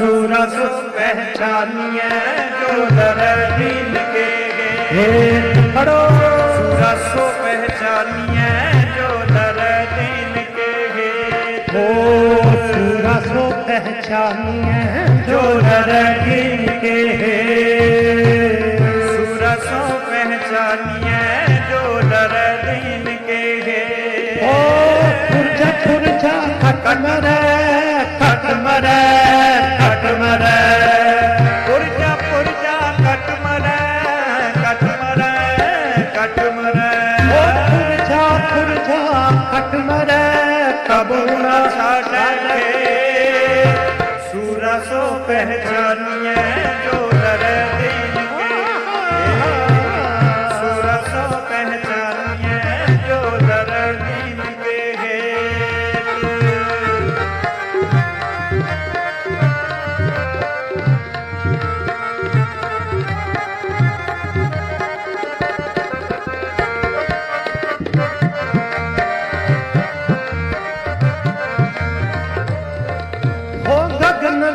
सूरा सो पहचानिए जो दर दिल हे खड़ो सूरा सो पहचानिए। हो सूरा सो पहचानिए जो दिल के सूरा सुरसो पहचानिए जो दर के के ओ खुरजा खुरजा खट सो पहचानिए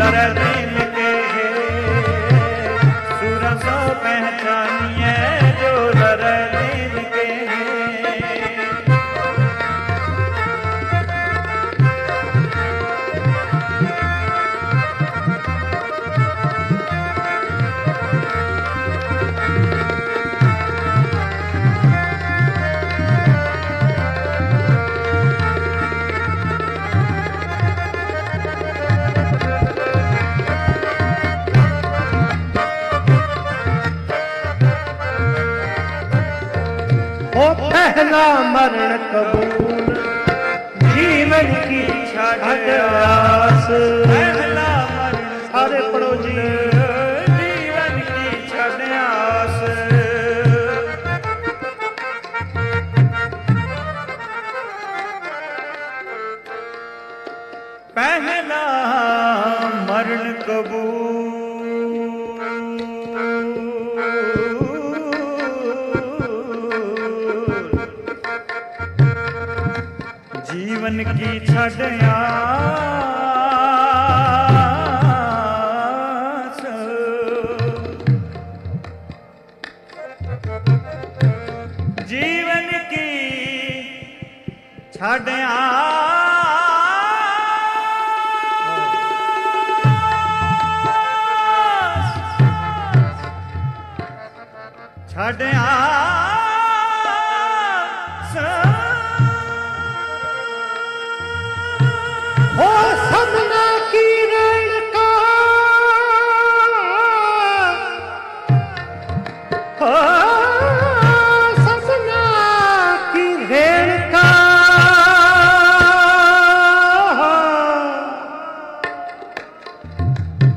दर ਅਦਨਾ ਮਰਨ ਕਬੂਲ। ਜੀਵਨ ਕੀ ਛੱਡ ਆਸ। ਅਦਨਾ ਮਰਨ ਸਾਰੇ ਪੜੋ ਜੀ ਜੀਵਨ ਕੀ ਛੱਡ ਆਸ। ਪਹਿਲਾ ਮਰਨ ਕਬੂਲ। ਜੀਵਨ ਕੀ ਛੱਡਿਆ? ਜੀਵਨ ਕੀ ਛੱਡਿਆ? ਛੱਡਿਆ।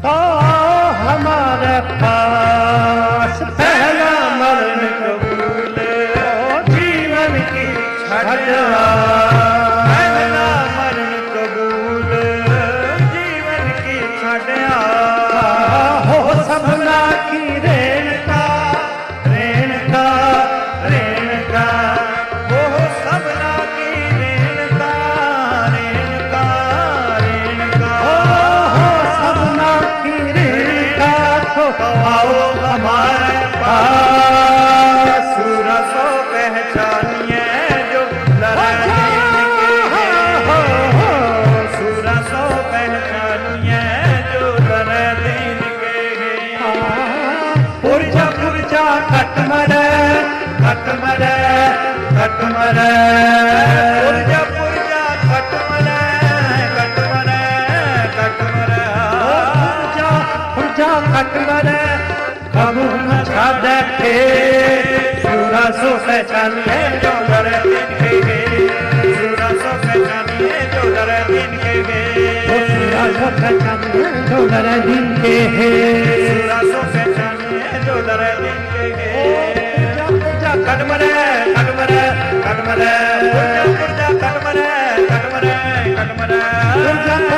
तो हमारे पास पहला मरण तो कबूल ओ जीवन की छठवा पहला मरण तो कबूल जीवन की छठवा आओ हमारे पास রাজা আকবরে কবু না দেখে সুরাসো সে চলে ডোলর দিনকে গে সুরাসো সে চলে ডোলর দিনকে গে সুরাসো সে চলে ডোলর দিনকে হে সুরাসো সে চলে ডোলর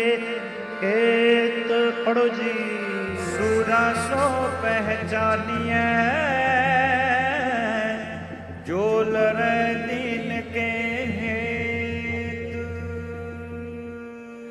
के खेत पड़ोजी सूरा सो पहचानिए जो लर